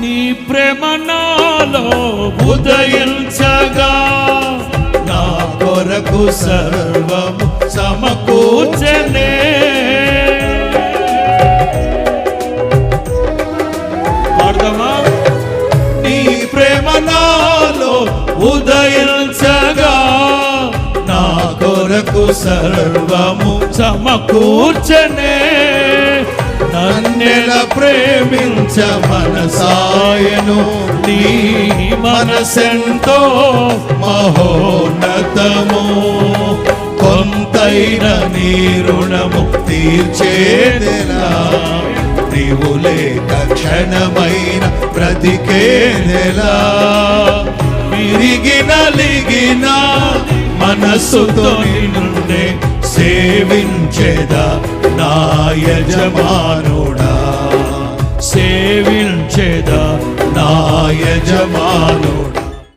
నీ ప్రేమ నాలో ఉదయించగా నా కొరకు సర్వము సమకూర్చనే. పాడదామా? నీ ప్రేమ నాలో ఉదయించగా నా కొరకు సర్వము సమకూర్చనే. నెల ప్రేమించ మనసాయను నీ మనసెంతో మహోన్నతము. కొంతైన నీ రుణము తీర్చేదెలా? నీవు లేక క్షణమైన బ్రతికేదెలా? విరిగి నలిగిన మనస్సుతో నుండే సేవించేదా నా యజమానుడు? సేవించేదా నా యజమానుడా